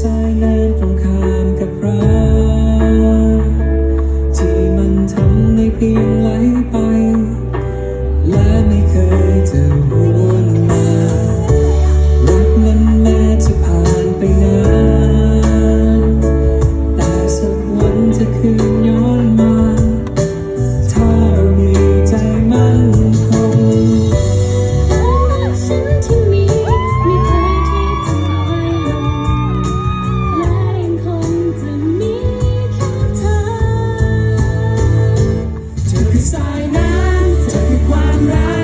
สายงานตรงข้ามกับเรา right.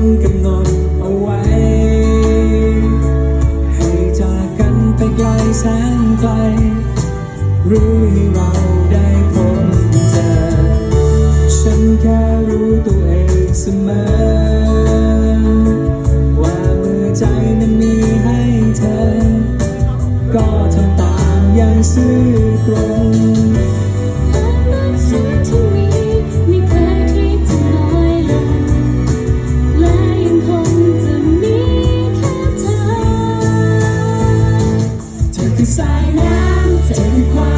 คนกำหนดเอาไว้ ให้จากกันไปไกลแสนไกล รู้ให้เราได้พบเจอ ฉันแค่รู้ตัวเองเสมอ ว่ามือใจนั้มีให้เธอ ก็ทำตามอย่างซื่อตรง 这一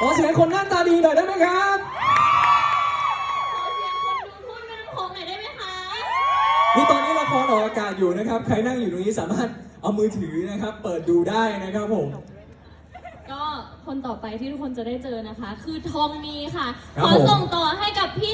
ขอเสียงคนหน้าตาดีหน่อยได้ไหมครับ นี่ตอนนี้ละครออกอากาศอยู่นะครับ ใครนั่งอยู่ตรงนี้สามารถเอามือถือนะครับ เปิดดูได้นะครับผม ก็คนต่อไปที่ทุกคนจะได้เจอนะคะ คือทอมมีค่ะ ขอส่งต่อให้กับพี่